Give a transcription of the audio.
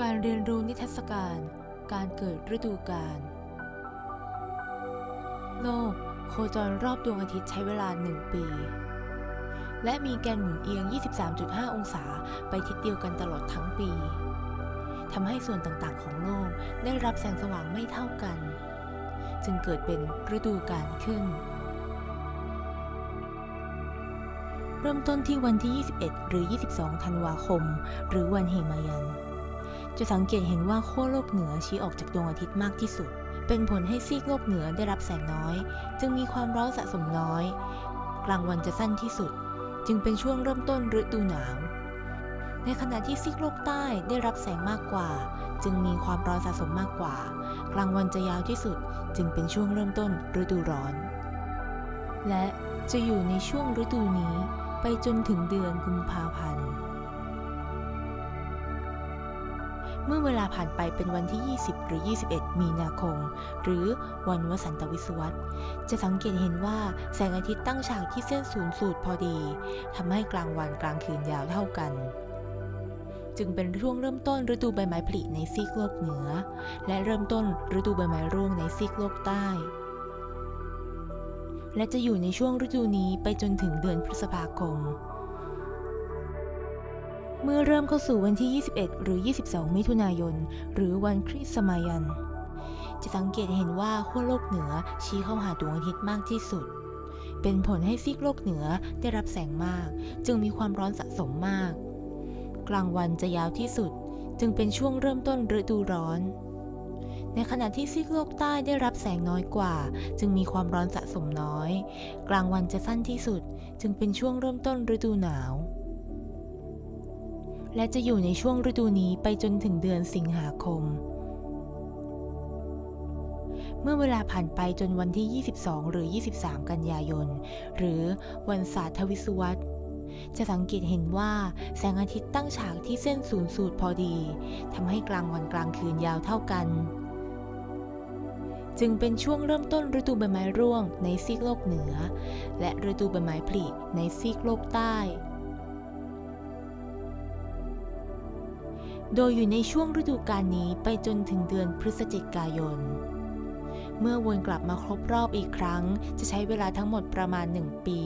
การเรียนรู้นิทรรศการ การเกิดฤดูกาล โลกโคจรรอบดวงอาทิตย์ใช้เวลา 1 ปี และมีแกนหมุนเอียง 23.5 องศาไปทิศเดียวกันตลอดทั้งปี ทำให้ส่วนต่างๆของโลกได้รับแสงสว่างไม่เท่ากัน จึงเกิดเป็นฤดูกาลขึ้น เริ่มต้นที่วันที่ 21 หรือ 22 ธันวาคม หรือวันเหมายัน จะสังเกตเห็นว่าขั้วโลกเหนือชี้ออกจากดวงอาทิตย์มากที่สุด เป็นผลให้ซีกโลกเหนือได้รับแสงน้อย จึงมีความร้อนสะสมน้อย กลางวันจะสั้นที่สุด จึงเป็นช่วงเริ่มต้นฤดูหนาว ในขณะที่ซีกโลกใต้ได้รับแสงมากกว่า จึงมีความร้อนสะสมมากกว่า กลางวันจะยาวที่สุด จึงเป็นช่วงเริ่มต้นฤดูร้อน และจะอยู่ในช่วงฤดูนี้ไปจนถึงเดือนกุมภาพันธ์ มื่อเวลาผ่านไปเป็นวันที่ 20 หรือ 21 มีนาคม หรือวันวสันตวิศวรรษจะสังเกตเห็นว่าแสงอาทิตย์ตั้งฉากที่เส้นศูนย์สูตรพอดีทำให้กลางวันกลางคืนยาวเท่ากัน จึงเป็นช่วงเริ่มต้นฤดูใบไม้ผลิในซีกโลกเหนือ และเริ่มต้นฤดูใบไม้ร่วงในซีกโลกใต้ และจะอยู่ในช่วงฤดูนี้ไปจนถึงเดือนพฤษภาคม เมื่อเริ่มเข้าสู่วันที่ 21 หรือ 22 มิถุนายน หรือวันคริสต์มายัน จะสังเกตเห็นว่าขั้วโลกเหนือชี้เข้าหาดวงอาทิตย์มากที่สุด เป็นผลให้ซีกโลกเหนือได้รับแสงมาก จึงมีความร้อนสะสมมาก กลางวันจะยาวที่สุด จึงเป็นช่วงเริ่มต้นฤดูร้อน ในขณะที่ซีกโลกใต้ได้รับแสงน้อยกว่า จึงมีความร้อนสะสมน้อย กลางวันจะสั้นที่สุด จึงเป็นช่วงเริ่มต้นฤดูหนาว และจะอยู่ในช่วงฤดูนี้ไปจนถึงเดือนสิงหาคม เมื่อเวลาผ่านไปจนวันที่ 22 หรือ 23 กันยายน หรือวันศาสตร์ทวิศวรรษจะสังเกตเห็นว่าแสงอาทิตย์ตั้งฉากที่เส้นศูนย์สูตรพอดีทำให้กลางวันกลางคืนยาวเท่ากัน จึงเป็นช่วงเริ่มต้นฤดูใบไม้ร่วงในซีกโลกเหนือ และฤดูใบไม้ผลิในซีกโลกใต้ โดยอยู่ในช่วงฤดูกาลนี้ไปจนถึงเดือนพฤศจิกายน เมื่อวนกลับมาครบรอบอีกครั้ง จะใช้เวลาทั้งหมดประมาณ 1 ปี